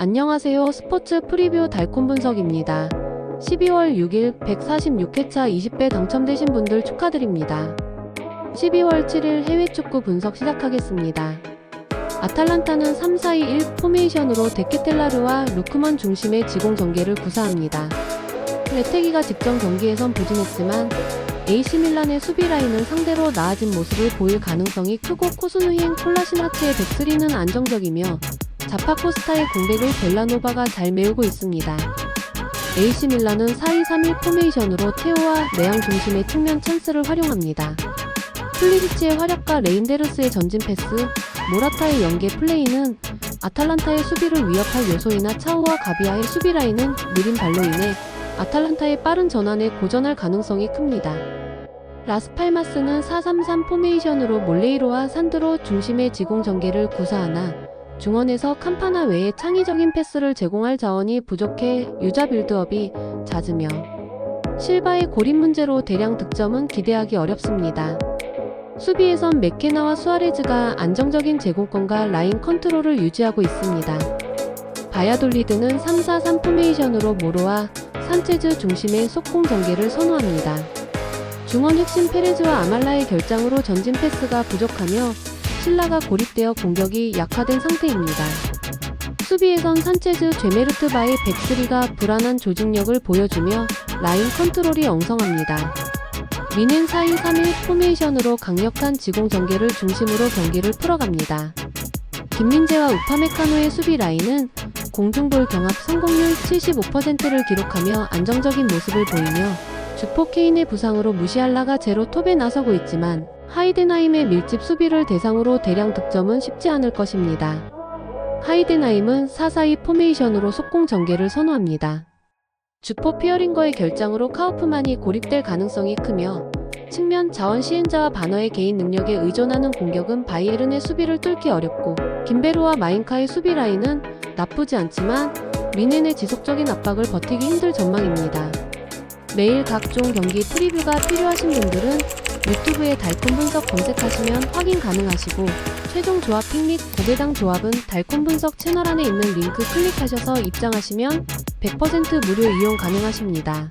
안녕하세요. 스포츠 프리뷰 달콤 분석입니다. 12월 6일 146회차 20배 당첨되신 분들 축하드립니다. 12월 7일 해외 축구 분석 시작하겠습니다. 아탈란타는 3-4-2-1 포메이션으로 데케텔라르와 루크먼 중심의 지공 전개를 구사합니다. 레테기가 직전 경기에선 부진했지만 AC 밀란의 수비 라인은 상대로 나아진 모습을 보일 가능성이 크고 코스누히엔 콜라시나츠의 백스리는 안정적이며 자파 코스타의 공백을 벨라노바가 잘 메우고 있습니다. AC 밀란은 4-2-3-1 포메이션으로 테오와 내양 중심의 측면 찬스를 활용합니다. 플리시치의 활약과 레인데르스의 전진 패스, 모라타의 연계 플레이는 아탈란타의 수비를 위협할 요소이나 차우와 가비아의 수비 라인은 느린 발로 인해 아탈란타의 빠른 전환에 고전할 가능성이 큽니다. 라스팔마스는 4-3-3 포메이션으로 몰레이로와 산드로 중심의 지공 전개를 구사하나 중원에서 캄파나 외에 창의적인 패스를 제공할 자원이 부족해 유자 빌드업이 잦으며 실바의 고립 문제로 대량 득점은 기대하기 어렵습니다. 수비에선 맥케나와 수아레즈가 안정적인 제공권과 라인 컨트롤을 유지하고 있습니다. 바야돌리드는 3-4-3 포메이션으로 모로와 산체즈 중심의 속공 전개를 선호합니다. 중원 핵심 페레즈와 아말라의 결장으로 전진 패스가 부족하며 신라가 고립되어 공격이 약화된 상태입니다. 수비에선 산체즈 죄메르트 바의 백스리가 불안한 조직력을 보여주며 라인 컨트롤이 엉성합니다. 미넨 4-2-3-1 포메이션으로 강력한 지공 전개를 중심으로 경기를 풀어갑니다. 김민재와 우파메카노의 수비 라인은 공중볼 경합 성공률 75%를 기록하며 안정적인 모습을 보이며 주포 케인의 부상으로 무시할라가 제로 톱에 나서고 있지만 하이덴하임의 밀집 수비를 대상으로 대량 득점은 쉽지 않을 것입니다. 하이덴하임은 4-4-2 포메이션으로 속공 전개를 선호합니다. 주포 피어링거의 결장으로 카우프만이 고립될 가능성이 크며 측면 자원 시행자와 바너의 개인 능력에 의존하는 공격은 바이에른의 수비를 뚫기 어렵고 김베르와 마인카의 수비 라인은 나쁘지 않지만 미넨의 지속적인 압박을 버티기 힘들 전망입니다. 매일 각종 경기 프리뷰가 필요하신 분들은 유튜브에 달콤 분석 검색하시면 확인 가능하시고 최종 조합 픽 및 고배당 조합은 달콤 분석 채널 안에 있는 링크 클릭하셔서 입장하시면 100% 무료 이용 가능하십니다.